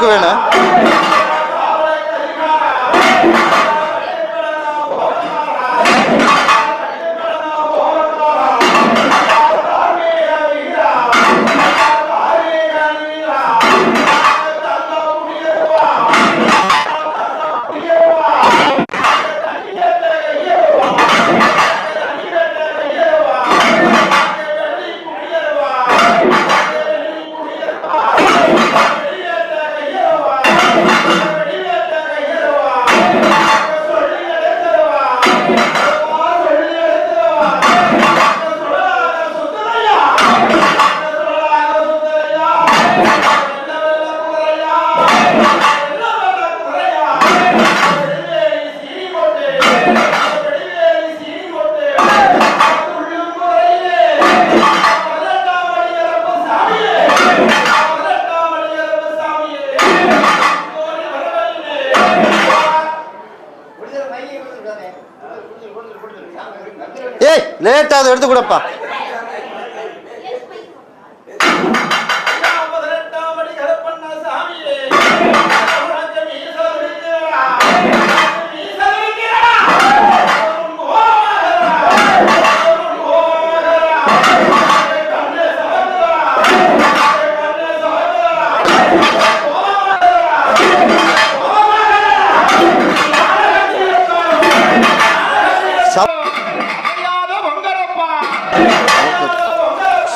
করে না। அதை எடுத்து கொடுப்பா.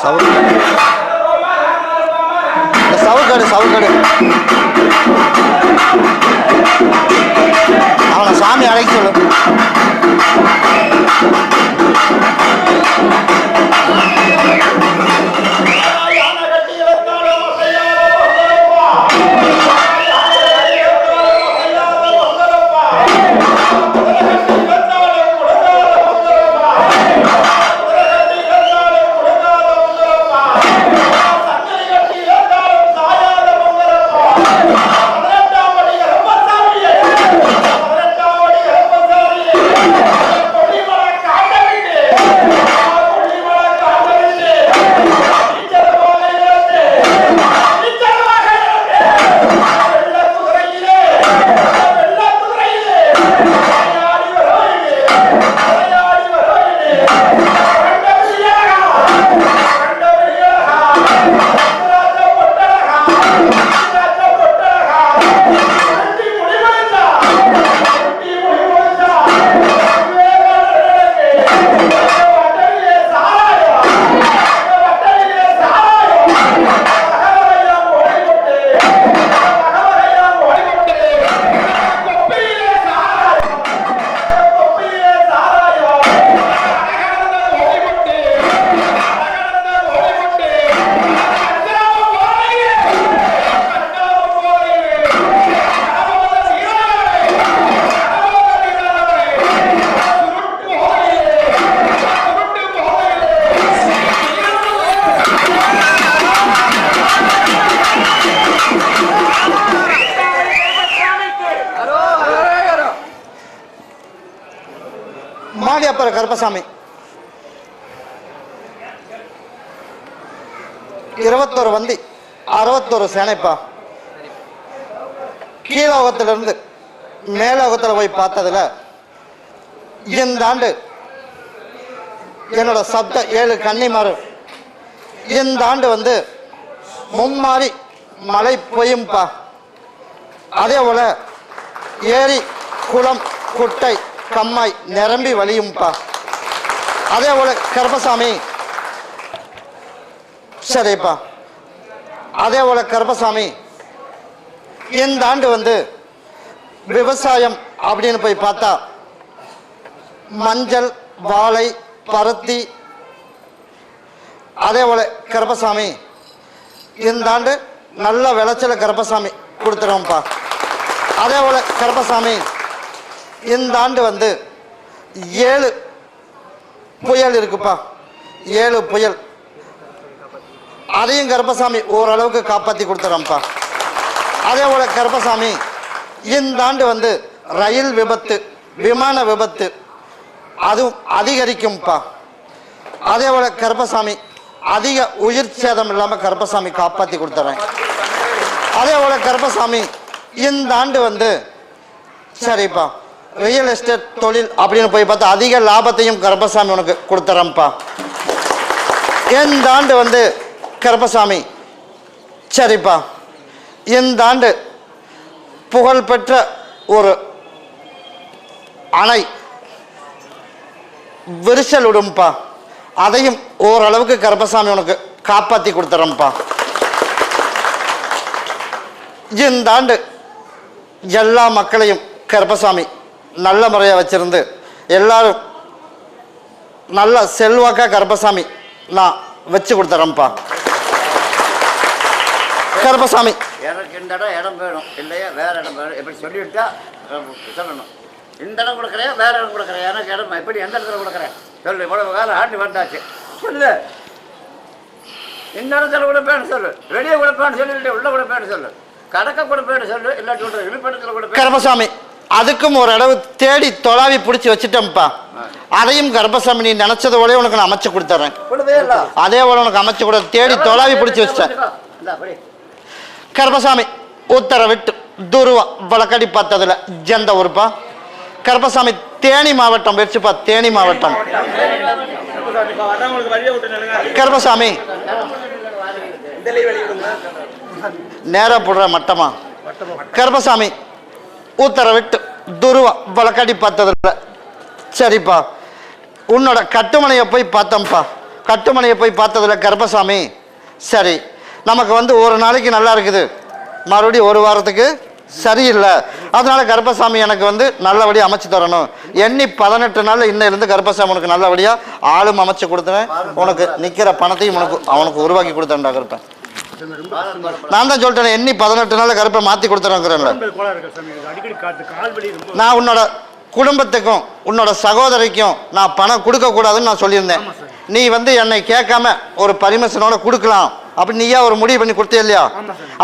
சவுக்காடு சவுக்காடு சவுக்காடு அவனை சாமி அழைக்க சொல்லு. கருப்பர் கருப்பசாமி. இருபத்தோரு வந்தி அறுபத்தோரு சேனைப்பா. கீழோகத்திலிருந்து மேலோகத்தில் போய் பார்த்ததுல இந்த ஆண்டு என்னோட சப்த ஏழு கன்னிமாறு இந்த ஆண்டு வந்து மும்மாறி மழை பொய்யும்பா. அதே போல் ஏரி குளம் குட்டை கம்மாய் நிரம்பி வலியும்ப்பா அதே போல கருப்பசாமி. சரிப்பா. அதே போல கருப்பசாமி. இந்த ஆண்டு வந்து விவசாயம் அப்படின்னு போய் பார்த்தா மஞ்சள் வாழை பருத்தி அதே போல கருப்பசாமி. இந்த ஆண்டு நல்ல விளைச்சல கருப்பசாமி கொடுத்துருவோம்ப்பா. அதே போல கருப்பசாமி. இந்த ஆண்டு வந்து ஏழு புயல் இருக்குப்பா. ஏழு புயல். அதையும் கருப்பசாமி ஓரளவுக்கு காப்பாற்றி கொடுத்துறோம்ப்பா. அதே போல கருப்பசாமி இந்த ஆண்டு வந்து ரயில் விபத்து விமான விபத்து அதுவும் அதிகரிக்கும்ப்பா. அதே போல கருப்பசாமி அதிக உயிர் சேதம் இல்லாமல் கருப்பசாமி காப்பாற்றி கொடுத்துறேன். அதே போல கருப்பசாமி இந்த ஆண்டு வந்து சரிப்பா. ரியல் எஸ்டேட் தொழில் அப்படின்னு போய் பார்த்தா அதிக லாபத்தையும் கருப்பசாமி உனக்கு கொடுத்துறேன்ப்பா. இந்த ஆண்டு வந்து கருப்பசாமி? சரிப்பா. இந்த ஆண்டு புகழ்பெற்ற ஒரு அணை? விரிசல் விடும்ப்பா அதையும் ஓரளவுக்கு கருப்பசாமி உனக்கு காப்பாற்றி கொடுத்துறேன்ப்பா. இந்த ஆண்டு எல்லா மக்களையும் கருப்பசாமி நல்ல முறையாக வச்சிருந்து எல்லாரும் நல்ல செல்வாக்கா கருப்பசாமி நான் வச்சு கொடுத்துறேன்ப்பா. கருப்பசாமி. எனக்கு இந்த இடம் இடம் வேணும். இல்லையா? வேற இடம் வேணும். எப்படி சொல்லிவிட்டா சொல்லணும் இந்த இடம் கொடுக்குறேன் வேற இடம் கொடுக்குறேன். எனக்கு இடம் எப்படி எந்த இடத்துல கொடுக்குறேன்? சொல்லு இவ்வளவு காலம் ஆண்டு வந்தாச்சு சொல்லு. இந்த இடத்துல கொடுப்பேன்னு சொல்லு. வெளியே கொடுப்பேன்னு சொல்லி உள்ள கொடுப்பேன்னு சொல்லு. கடக்க கொடுப்பேன்னு சொல்லு. இல்லாட்டி விட்டு இருப்பிடத்துல கொடுப்பேன். கருப்பசாமி. அதுக்கும் ஒரு இடவு தேடி தொலாவி பிடிச்சி வச்சுட்டேன்ப்பா. அதையும் கருப்பசாமி நீ நினைச்சது போல உனக்கு நான் அமைச்சு இல்லை. அதே போல உனக்கு அமைச்சு கூட தேடி தொலாவி பிடிச்சி வச்சிட்டேன். கருப்பசாமி உத்தரவிட்டு துருவா வழக்கடி பார்த்ததுல ஜெந்த ஊருப்பா கருப்பசாமி தேனி மாவட்டம் வெச்சுப்பா தேனி மாவட்டம். வரவங்களுக்கு வழியை விட்டு நில்லுங்க கருப்பசாமி இந்த வழி விடுங்க நேரா போடுற மட்டமா. கருப்பசாமி உத்தரவிட்டு துருவா வழக்கடி பார்த்ததில்ல. சரிப்பா. உன்னோட கட்டுமனையை போய் பார்த்தோம்ப்பா. கட்டுமனையை போய் பார்த்ததில்ல கருப்பசாமி. சரி. நமக்கு வந்து ஒரு நாளைக்கு நல்லா இருக்குது. மறுபடியும் ஒரு வாரத்துக்கு சரியில்லை. அதனால் கர்பசாமி எனக்கு வந்து நல்லபடியாக அமைச்சு தரணும். எண்ணி பதினெட்டு நாள் இன்னிலிருந்து கர்பசாமி உனக்கு நல்லபடியாக ஆளும் அமைச்சு கொடுத்துறேன். உனக்கு நிற்கிற பணத்தையும் உனக்கு அவனுக்கு உருவாக்கி கொடுத்தேன்டா கருப்பேன் நான் தான் சொல்லிட்டேன் எண்ணி பதினெட்டு நாள் கருப்பை மாற்றி கொடுத்துறேங்கிறேன்ல. நான் உன்னோட குடும்பத்துக்கும் உன்னோட சகோதரிக்கும் நான் பணம் கொடுக்க கூடாதுன்னு நான் சொல்லியிருந்தேன். நீ வந்து என்னை கேட்காம ஒரு பரிமிஷனோட கொடுக்கலாம். அப்படி நீயா ஒரு முடிவு பண்ணி கொடுத்தே இல்லையா?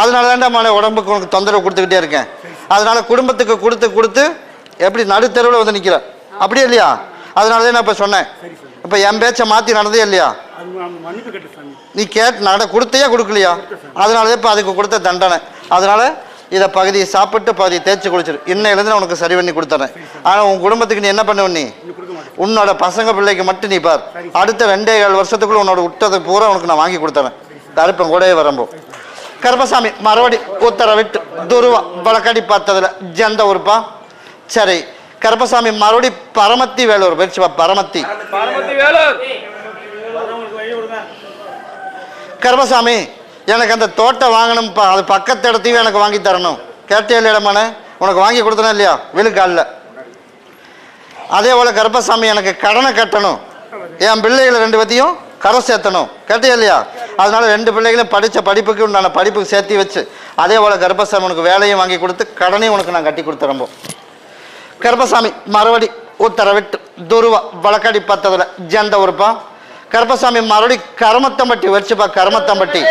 அதனால தான்டா மன உடம்புக்கு உனக்கு தொந்தரவு கொடுத்துக்கிட்டே இருக்கேன். அதனால குடும்பத்துக்கு கொடுத்து கொடுத்து எப்படி நடுத்தெருவில் வந்து நிற்கிற அப்படியே இல்லையா? அதனால தான் நான் இப்போ சொன்னேன். இப்போ என் பேச்சை மாற்றி நடந்தே இல்லையா? கேட்டு நீ கேட் நட கொடுத்தையா கொடுக்கலையா? அதனால தான் இப்போ அதுக்கு கொடுத்த தண்டனை. அதனால் இதை பகுதியை சாப்பிட்டு பகுதியை தேய்ச்சி குளிச்சிரு. இன்னையிலேருந்து நான் உனக்கு சரி பண்ணி கொடுத்துறேன். ஆனால் உன் குடும்பத்துக்கு நீ என்ன பண்ணுவ நீ உன்னோட பசங்க பிள்ளைக்கு மட்டும் நீ பார். அடுத்த ரெண்டே ஏழு வருஷத்துக்குள்ள உன்னோட விட்டது பூரா உனக்கு நான் வாங்கி கொடுத்துறேன். கருப்பன் கூடவே வரம்போ. கருப்பசாமி மறுபடி உத்தரவிட்டு துருவா வழக்கடி பார்த்ததுல ஜெந்த உறுப்பா சரி. கருப்பசாமி மறுபடி பரமத்தி வேலூர் பயிற்சி பரமத்தி. பரமத்தி வேலூர். கருப்பசாமி எனக்கு அந்த தோட்டம் வாங்கணும்ப்பா அது பக்கத்து இடத்தையும் எனக்கு வாங்கி தரணும். கேட்டே இல்லையா உனக்கு வாங்கி கொடுத்தனா இல்லையா? விழுக்காலில். அதே போல் கருப்பசாமி எனக்கு கடனை கட்டணும். என் பிள்ளைகளை ரெண்டு பேத்தையும் கரை சேர்த்தணும். கேட்டியா இல்லையா? அதனால் ரெண்டு பிள்ளைகளும் படித்த படிப்புக்கு உண்டான படிப்புக்கு சேர்த்து வச்சு அதே போல் கருப்பசாமி உனக்கு வேலையும் வாங்கி கொடுத்து கடனையும் உனக்கு நான் கட்டி கொடுத்துறம்போ கருப்பசாமி மறுபடி உத்தரவிட்டு துருவா வழக்கடி பத்ததில் ஜெந்த உறுப்பா கருப்பசாமி மறுபடி கருமத்தம்பட்டி வச்சுப்பா கருமத்தம்பட்டி.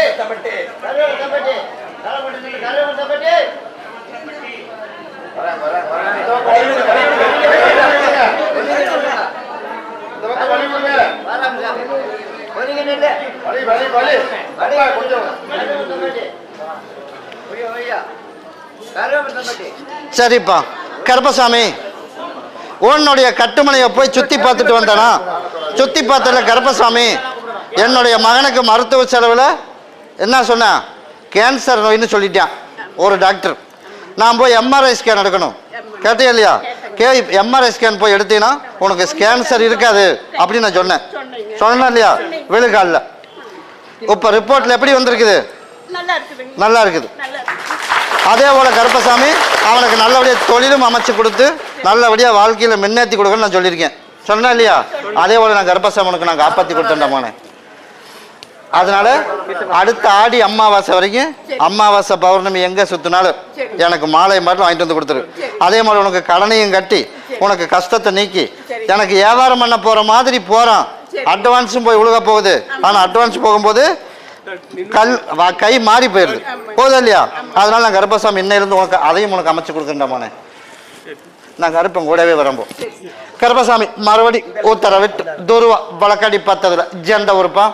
சரிப்பா. கருப்பசாமி உன்னுடைய கட்டுமனையை போய் சுத்தி பார்த்துட்டு வந்தானா? சுத்தி பார்த்ததுல கருப்பசாமி என்னுடைய மகனுக்கு மருத்துவ செலவில் என்ன சொன்னேன் கேன்சர் நோயின்னு சொல்லிட்டான் ஒரு டாக்டர் நான் போய் எம்ஆர்ஐ ஸ்கேன் எடுக்கணும். கேட்டியா இல்லையா? கே எம்ஆர்ஐ ஸ்கேன் போய் எடுத்தீங்கன்னா உனக்கு கேன்சர் இருக்காது அப்படின்னு நான் சொன்னேன். சொன்னேன் இல்லையா? விழுக்காலில் இப்போ ரிப்போர்ட்டில் எப்படி வந்திருக்குது? நல்லா இருக்குது. அதே போல் கருப்பசாமி அவனுக்கு நல்லபடியாக தொழிலும் அமைச்சு கொடுத்து நல்லபடியாக வாழ்க்கையில் முன்னேற்றி கொடுக்கணும்னு நான் சொல்லியிருக்கேன். சொன்னேன் இல்லையா? அதே போல் நான் கர்ப்பசாமனுக்கு உனக்கு நான் காப்பாற்றி கொடுத்தேன்டா அதனால அடுத்த ஆடி அமாவாசை வரைக்கும் அமாவாசை பௌர்ணமி எங்கே சுற்றினாலும் எனக்கு மாலை மட்டும் வாங்கிட்டு வந்து கொடுத்துரு. அதே மாதிரி உனக்கு கடனையும் கட்டி உனக்கு கஷ்டத்தை நீக்கி எனக்கு வியாபாரம் பண்ண போகிற மாதிரி போகிறான் அட்வான்ஸும் போய் உழுக போகுது. ஆனால் அட்வான்ஸ் போகும்போது கல் கை மாறி போயிடுது. போதும் இல்லையா? அதனால நான் கருப்பசாமி இன்னையிலிருந்து உனக்கு அதையும் உனக்கு அமைச்சு கொடுக்குறேன்டா மோனே நாங்கள் கருப்பன் கூடவே வரம்போ கருப்பசாமி மறுபடி உத்தரவிட்டு துருவா வழக்கடி பத்ததுல ஜெண்ட உறுப்பா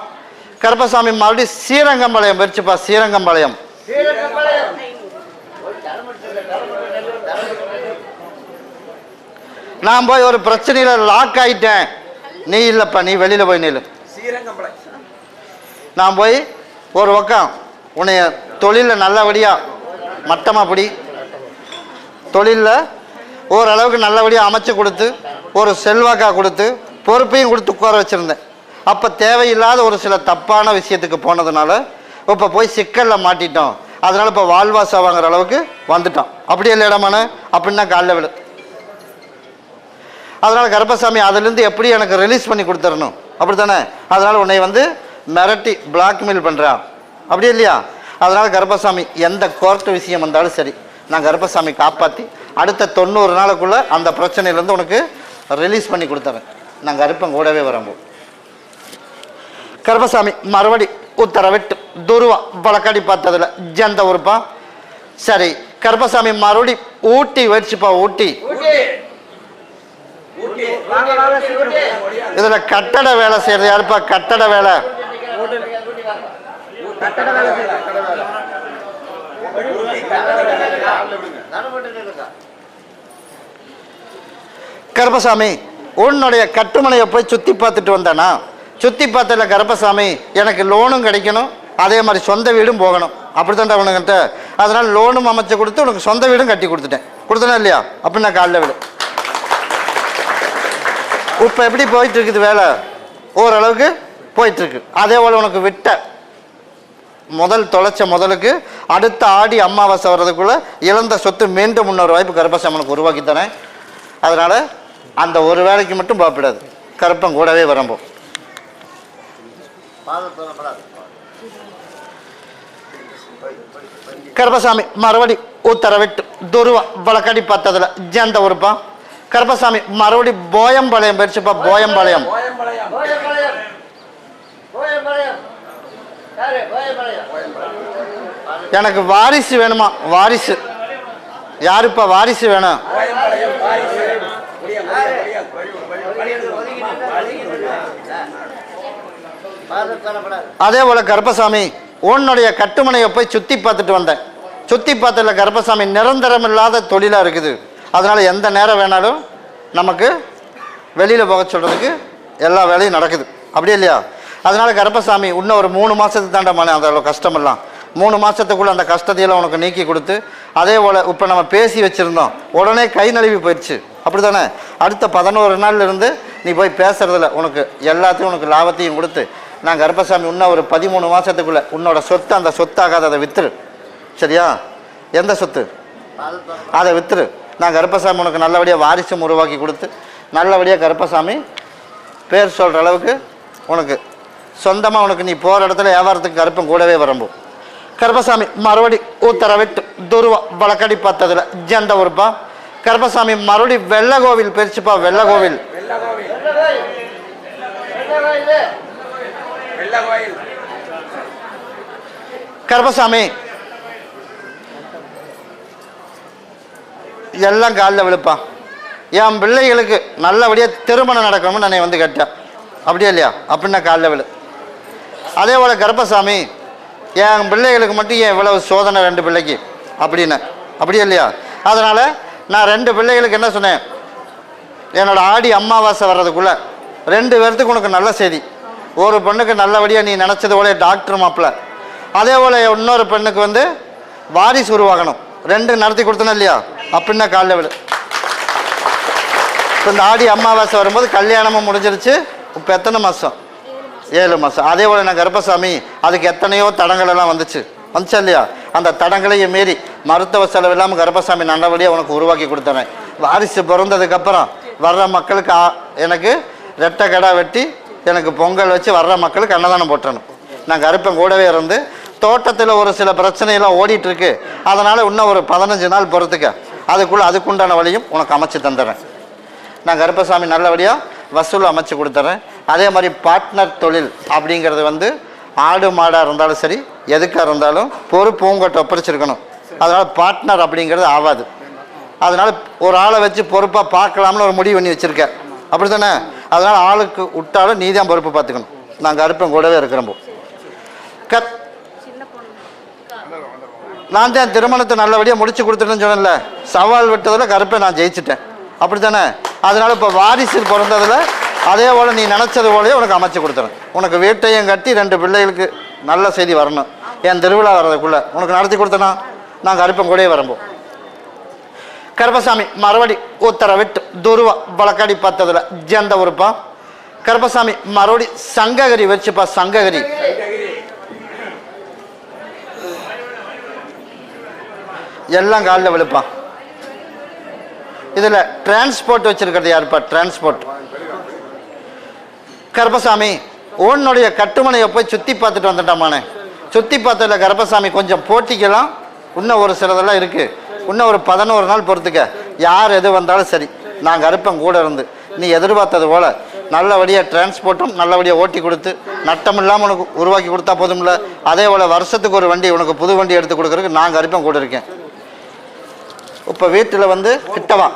கருப்பசாமி மறுபடி ஸ்ரீரங்கம்பாளையம் வச்சுப்பா ஸ்ரீரங்கம்பாளையம் நான் போய் ஒரு பிரச்சனையில லாக் ஆயிட்டேன் நீ இல்லப்பா நீ வெளியில போய் நில்லு நான் போய் ஒரு பக்கம் உன்னைய தொழிலில் நல்லபடியாக மட்டமாக பிடி தொழிலில் ஓரளவுக்கு நல்லபடியாக அமைச்சு கொடுத்து ஒரு செல்வாக்கா கொடுத்து பொறுப்பையும் கொடுத்து உட்கார வச்சுருந்தேன். அப்போ தேவையில்லாத ஒரு சில தப்பான விஷயத்துக்கு போனதுனால இப்போ போய் சிக்கலில் மாட்டிட்டோம். அதனால் இப்போ வாழ்வாசா வாங்குற அளவுக்கு வந்துட்டோம். அப்படி இல்லை இடமான அப்படின்னா காலைல விழு. அதனால் கருப்பசாமி அதுலேருந்து எப்படி எனக்கு ரிலீஸ் பண்ணி கொடுத்துடணும்? அப்படி தானே அதனால் உன்னை வந்து மிரட்டி பிளாக்மெயில் பண்ணுறான் அப்படி இல்லையா? அதனால் கருப்பசாமி எந்த கோர்ட்டு விஷயம் வந்தாலும் சரி நான் கருப்பசாமி காப்பாற்றி அடுத்த தொண்ணூறு நாளுக்குள்ளே அந்த பிரச்சனையிலேருந்து உனக்கு ரிலீஸ் பண்ணி கொடுத்துறேன். நான் கருப்பன் கூடவே வரம்போ கருப்பசாமி மறுபடி உத்தரவிட்டு துருவா வழக்கடி பார்த்ததுல ஜந்த உறுப்பா? சரி கருப்பசாமி மறுபடி ஊட்டி வச்சுப்பா ஊட்டி. இதுல கட்டட வேலை செய்யறது யாருப்பா? கட்டட வேலை. கருப்பசாமி உன்னுடைய கட்டுமனையை போய் சுற்றி பார்த்துட்டு வந்தானா? சுற்றி பார்த்ததில் கருப்பசாமி எனக்கு லோனும் கிடைக்கணும். அதே மாதிரி சொந்த வீடும் போகணும். அப்படித்தான்டா உனக்கிட்ட? அதனால் லோனும் அமைச்சு கொடுத்து உனக்கு சொந்த வீடும் கட்டி கொடுத்துட்டேன். கொடுத்தனா இல்லையா? அப்படின்னு நான் காலைல விடு. இப்போ எப்படி போயிட்டு இருக்குது வேலை? ஓரளவுக்கு போயிட்டுருக்கு. அதே போல் உனக்கு விட்ட முதல் தொலைச்ச முதலுக்கு அடுத்த ஆடி அமாவாசை வர்றதுக்குள்ளே இழந்த சொத்து மீண்டும் முன்னொரு வாய்ப்பு கருப்பசாமனுக்கு உருவாக்கி தரேன். அந்த ஒரு வேலைக்கு மட்டும் பாப்பிடாது. கருப்பம் கூடவே வரம்போ. கருப்பசாமி மறுபடி உத்தரவிட்டு துருவா வழக்கடி பார்த்ததுல ஜெந்த உறுப்பான் கருப்பசாமி மறுபடி போயம்பாளையம் போயிடுச்சுப்பா போயம்பாளையம். எனக்கு வாரிசு வேணுமா? வாரிசு. யாருப்பா வாரிசு வேணும்? அதே போல கர்ப்பசாமி உன்னுடைய கட்டுமனையை போய் சுத்தி பார்த்துட்டு வந்தேன். சுத்தி பார்த்ததில்ல கர்ப்பசாமி நிரந்தரம் இல்லாத தொழிலா இருக்குது. அதனால எந்த நேரம் வேணாலும் நமக்கு வெளியில போக சொல்றதுக்கு எல்லா வேலையும் நடக்குது. அப்படியே இல்லையா? அதனால கர்ப்பசாமி இன்னும் ஒரு மூணு மாசத்துக்கு தாண்டா மன. அந்த கஷ்டமெல்லாம். மூணு மாதத்துக்குள்ளே அந்த கஷ்டத்தையெல்லாம் உனக்கு நீக்கி கொடுத்து அதே போல் இப்போ நம்ம பேசி வச்சுருந்தோம். உடனே கை நழுவி போயிடுச்சு அப்படி தானே அடுத்த பதினோரு நாள்ல இருந்து நீ போய் பேசுகிறதில்ல உனக்கு எல்லாத்தையும் உனக்கு லாபத்தையும் கொடுத்து நான் கருப்பசாமி இன்னும் ஒரு பதிமூணு மாதத்துக்குள்ளே உன்னோட சொத்து அந்த சொத்தாகாத அதை வித்துரு. சரியா? எந்த சொத்து? அதை வித்துரு. நான் கருப்பசாமி உனக்கு நல்லபடியாக வாரிசும் உருவாக்கி கொடுத்து நல்லபடியாக கருப்பசாமி பேர் சொல்கிற அளவுக்கு உனக்கு சொந்தமாக உனக்கு நீ போகிற இடத்துல வியாபாரத்துக்கு கருப்பம் கூடவே வரம்போ கருப்பசாமி மறுபடி ஊத்தர விட்டு துருவா வழக்கடி பார்த்ததுல ஜெண்ட உருப்பா. கருப்பசாமி மறுபடி வெள்ளகோவில் பிரிச்சுப்பா வெள்ளகோவில். கருப்பசாமி எல்லாம் காலில் விழுப்பா என் பிள்ளைகளுக்கு நல்லபடியாக திருமணம் நடக்கணும்னு நான் வந்து கேட்டேன் அப்படியா இல்லையா அப்படின்னா காலில் விழு அதே போல் கருப்பசாமி என் பிள்ளைகளுக்கு மட்டும் ஏன் இவ்வளவு சோதனை ரெண்டு பிள்ளைக்கு அப்படின்னு அப்படியா இல்லையா அதனால் நான் ரெண்டு பிள்ளைகளுக்கு என்ன சொன்னேன் என்னோட ஆடி அமாவாசை வர்றதுக்குள்ளே ரெண்டு பேர்த்துக்கு உனக்கு நல்ல செய்தி ஒரு பெண்ணுக்கு நல்லபடியாக நீ நினச்சது போல டாக்டர் மாப்பிள்ள அதே போல் இன்னொரு பெண்ணுக்கு வந்து வாரிசு உருவாகணும். ரெண்டு நடத்தி கொடுத்தன இல்லையா? அப்படின்னா காலைல விடு இப்போ இந்த ஆடி அமாவாசை வரும்போது கல்யாணமும் முடிஞ்சிருச்சு. இப்போ எத்தனை மாதம் ஏழு மாதம் அதே போல் நான் கர்ப்பசாமி அதுக்கு எத்தனையோ தடங்கள் எல்லாம் வந்துச்சு. வந்துச்சா இல்லையா? அந்த தடங்களையும் மீறி மருத்துவ செலவு இல்லாமல் கர்ப்பசாமி நல்லபடியாக உனக்கு உருவாக்கி கொடுத்தனேன் வாரிசு பிறந்ததுக்கப்புறம் வர்ற மக்களுக்கு எனக்கு ரெட்டை கடா வெட்டி எனக்கு பொங்கல் வச்சு வர்ற மக்களுக்கு அன்னதானம் போட்டணும் நான் கருப்பன் கூடவே இருந்து தோட்டத்தில் ஒரு சில பிரச்சனையெல்லாம் ஓடிட்டுருக்கு. அதனால் இன்னும் ஒரு பதினஞ்சு நாள் பொறுத்துக்க. அதுக்குள்ளே அதுக்குண்டான வழியும் உனக்கு அமைச்சு தந்துடுறேன் நான் கருப்பசாமி நல்லபடியாக வசூல் அமைச்சு கொடுத்துட்றேன் அதே மாதிரி பார்ட்னர் தொழில் அப்படிங்கிறது வந்து ஆடு மாடாக இருந்தாலும் சரி எதுக்காக இருந்தாலும் பொறுப்பு உங்கள்கிட்ட ஒப்படைச்சிருக்கணும். அதனால் பார்ட்னர் அப்படிங்கிறது ஆகாது அதனால் ஒரு ஆளை வச்சு பொறுப்பாக பார்க்கலாம்னு ஒரு முடிவு பண்ணி வச்சுருக்கேன். அப்படி தானே அதனால் ஆளுக்கு விட்டாலும் நீ தான் பொறுப்பு பார்த்துக்கணும். நாங்கள் கருப்பன் கூடவே இருக்கிறப்போ கத். நான் தான் திருமணத்தை நல்லபடியாக முடிச்சு கொடுத்துட்டேன்னு சொன்னேன்ல. சவால் விட்டதில் கருப்பை நான் ஜெயிச்சிட்டேன். அப்படி தானே அதனால் இப்போ வாரிசு பிறந்ததில் அதே போல் நீ நினச்சது போலயே உனக்கு அமைச்சு கொடுத்துறேன். உனக்கு வீட்டையும் கட்டி ரெண்டு பிள்ளைகளுக்கு நல்ல செய்தி வரணும். என் திருவிழா வர்றதுக்குள்ளே. உனக்கு நடத்தி கொடுத்தனா? நான் கருப்பன் கூடயே வரம்போம் கருப்பசாமி மறுபடி உத்தரவிட்டு துருவ வழக்கடி பார்த்ததுல ஜெந்த உறுப்பா? கருப்பசாமி மறுபடி சங்ககரி வச்சுப்பா சங்ககரி. எல்லாம் காலில் விழுப்பான் இதில் டிரான்ஸ்போர்ட் வச்சிருக்கிறது யாருப்பா? டிரான்ஸ்போர்ட் கருப்பசாமி உன்னுடைய கட்டுமனையை போய் சுற்றி பார்த்துட்டு வந்துட்டாமானே. சுற்றி பார்த்ததில் கருப்பசாமி கொஞ்சம் போட்டிக்கலாம். இன்னும் ஒரு சிலதெல்லாம் இருக்குது இன்னும் ஒரு பதினோரு நாள் பொறுத்துக்க. யார் எது வந்தாலும் சரி. நாங்கள் அறுப்பேன் கூட இருந்து. நீ எதிர்பார்த்தது போல். நல்லபடியாக டிரான்ஸ்போர்ட்டும் நல்லபடியாக ஓட்டி கொடுத்து நட்டம் இல்லாமல் உனக்கு உருவாக்கி கொடுத்தா போதும்ல. அதே போல் வருஷத்துக்கு ஒரு வண்டி உனக்கு புது வண்டி எடுத்து கொடுக்குறதுக்கு நான் கருப்பன் கூட இருக்கேன். இப்போ வீட்டில் வந்து கிட்டவா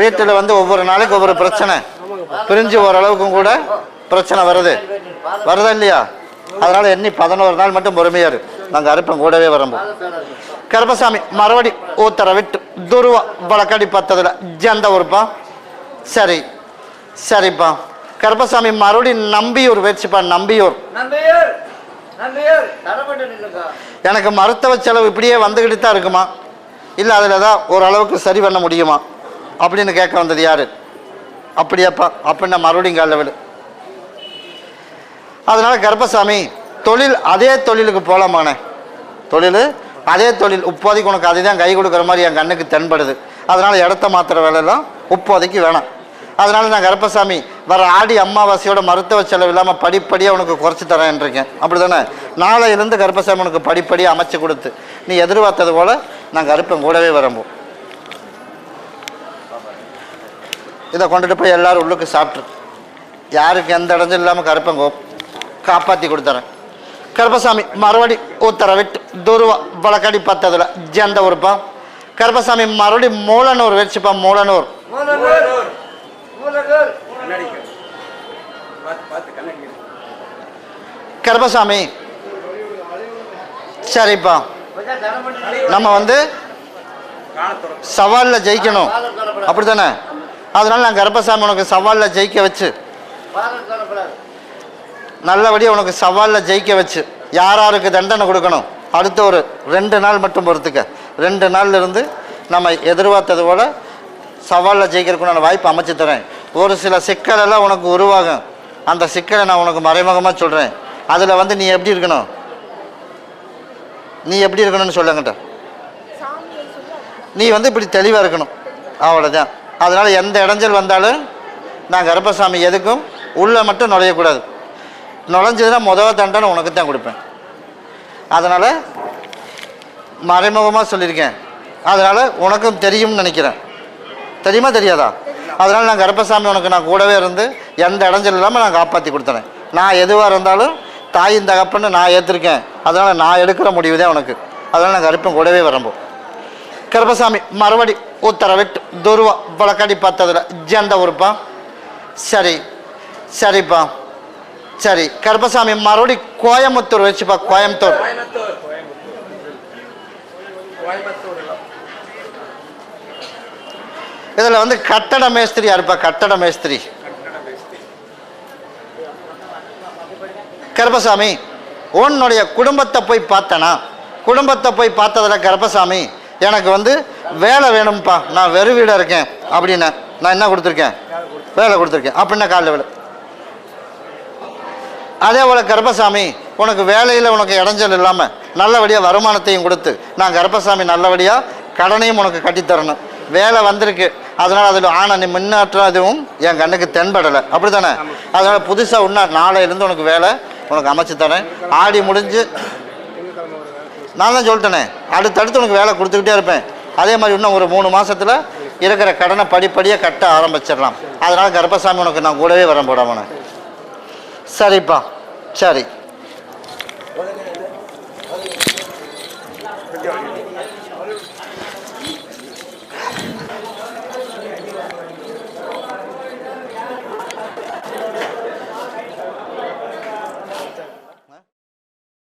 வீட்டில் வந்து ஒவ்வொரு நாளைக்கு ஒவ்வொரு பிரச்சனை. பிரிஞ்சு ஓரளவுக்கும் கூட பிரச்சனை வருது. வருதா இல்லையா? அதனால் எண்ணி பதினோரு நாள் மட்டும் பொறுமையாக இருக்கு நாங்கள் அறுப்போம் கூடவே வரம்போ. கருப்பசாமி மறுபடி ஊத்தர விட்டு துருவா வழக்கடி பத்ததுல ஜந்த உறுப்பா? சரி சரிப்பா. கருப்பசாமி மறுபடி நம்பியூர் வச்சுப்பா நம்பியூர். எனக்கு மருத்துவ செலவு இப்படியே வந்துக்கிட்டு தான் இருக்குமா? இல்லை அதில் தான் ஓரளவுக்கு சரி பண்ண முடியுமா? அப்படின்னு கேட்க வந்தது யாரு? அப்படியாப்பா அப்படின்னா மறுபடியும் காலில் விடு. அதனால கர்ப்பசாமி தொழில் அதே தொழிலுக்கு போகலாமாண்ணே தொழில் அதே தொழில். இப்போதைக்கு உனக்கு அதுதான் கை கொடுக்குற மாதிரி என் கண்ணுக்கு தென்படுது. அதனால் இடத்த மாத்திர வேலையெல்லாம் இப்போதைக்கு வேணாம். அதனால் நான் கருப்பசாமி வர ஆடி அமாவாசையோட மருத்துவ செலவு இல்லாமல் படிப்படியாக உனக்கு குறைச்சி தரேன்ருக்கேன் அப்படி தானே நாளையிலேருந்து கருப்பசாமி உனக்கு படிப்படியாக அமைச்சு கொடுத்து நீ எதிர்பார்த்தது போல் நான் கருப்பன் கூடவே வரம்போம் இதை கொண்டுட்டு போய் எல்லோரும் உள்ளுக்கு சாப்பிட்ரு. யாருக்கு எந்த இடஞ்சும் இல்லாமல் கருப்பன் கோ காப்பாற்றி கொடுத்துறேன். கருப்பசாமி மறுபடி உத்தரவிட்டு துருவா வழக்கடி பத்ததுல ஜெந்த உறுப்பா கருப்பசாமி மறுபடி மூலனூர் வச்சுப்பா மூலனூர். கருப்பசாமி சரிப்பா. நம்ம வந்து சவாலில் ஜெயிக்கணும். அப்படி தானே அதனால நான் கருப்பசாமி உனக்கு சவாலில் ஜெயிக்க வச்சு. நல்லபடியாக உனக்கு சவாலில் ஜெயிக்க வச்சு யார் யாருக்கு தண்டனை கொடுக்கணும்? அடுத்த ஒரு ரெண்டு நாள் மட்டும் பொறுத்துக்க. ரெண்டு நாள்ல இருந்து நம்ம எதிர்பார்த்தது போல் சவாலில் ஜெயிக்கிறதுக்குண்டான வாய்ப்பு அமைச்சு தரேன். ஒரு சில சிக்கலெல்லாம் உனக்கு உருவாகும். அந்த சிக்கலை நான் உனக்கு மறைமுகமாக சொல்கிறேன் அதில் வந்து நீ எப்படி இருக்கணும்? நீ எப்படி இருக்கணும்னு சொல்லுங்கட்ட நீ வந்து இப்படி தெளிவாக இருக்கணும். அவ்வளோதான் அதனால் எந்த இடைஞ்சல் வந்தாலும் நான் கருப்பசாமி எதுக்கும் உள்ளே மட்டும் நுழையக்கூடாது. நுழைஞ்சதுன்னா முதல் தண்டனை உனக்கு தான் கொடுப்பேன். அதனால் மறைமுகமாக சொல்லியிருக்கேன். அதனால் உனக்கும் தெரியும்னு நினைக்கிறேன். தெரியுமா தெரியாதா? அதனால் நான் கருப்பசாமி உனக்கு நான் கூடவே இருந்து எந்த இடைஞ்சல் இல்லாமல் நான் காப்பாற்றி கொடுத்தனேன் நான் எதுவாக இருந்தாலும் தாயின் தகப்பன்னு நான் ஏற்றிருக்கேன் அதனால் நான் எடுக்கிற முடிவு தான் உனக்கு. அதனால் நான் கருப்பன் கூடவே வரம்போ. கருப்பசாமி மறுபடி உத்தரவிட்டு துருவா வழக்கடி பார்த்ததில் ஜெண்ட உறுப்பான் சரி. சரிப்பா. சரி கருப்பசாமி மறுபடி கோயம்புத்தூர் வச்சுப்பா கோயம்புத்தூர். இதில் வந்து கட்டட மேஸ்திரி யாருப்பா? கட்டட மேஸ்திரி. கருப்பசாமி உன்னுடைய குடும்பத்தை போய் பார்த்தனா? குடும்பத்தை போய் பார்த்ததில் கருப்பசாமி எனக்கு வந்து வேலை வேணும்ப்பா நான் வெறும் வீடாக இருக்கேன். அப்படின்னு நான் என்ன கொடுத்துருக்கேன்? வேலை கொடுத்துருக்கேன். அப்படின்னா காலைல வேலை? அதே போல் கர்ப்பசாமி உனக்கு வேலையில் உனக்கு இடைஞ்சல் இல்லாமல் நல்லபடியாக வருமானத்தையும் கொடுத்து நான் கர்ப்பசாமி நல்லபடியாக கடனையும் உனக்கு கட்டித்தரணும். வேலை வந்திருக்கு. அதனால் அதில் ஆனால் நீ முன்னேற்றம் எதுவும் என் கண்ணுக்கு தென்படலை. அப்படி தானே அதனால் புதுசாக இன்னும் நாளையிலேருந்து உனக்கு வேலை உனக்கு அமைச்சு தரேன். ஆடி முடிஞ்சு நான் தான் சொல்லிட்டேனே அடுத்தடுத்து உனக்கு வேலை கொடுத்துக்கிட்டே இருப்பேன். அதே மாதிரி இன்னும் ஒரு மூணு மாதத்தில் இருக்கிற கடனை படிப்படியாக கட்ட ஆரம்பிச்சிடலாம். அதனால் கர்ப்பசாமி உனக்கு நான் கூடவே வரேன் போடாமண்ணே சரிப்பா சரி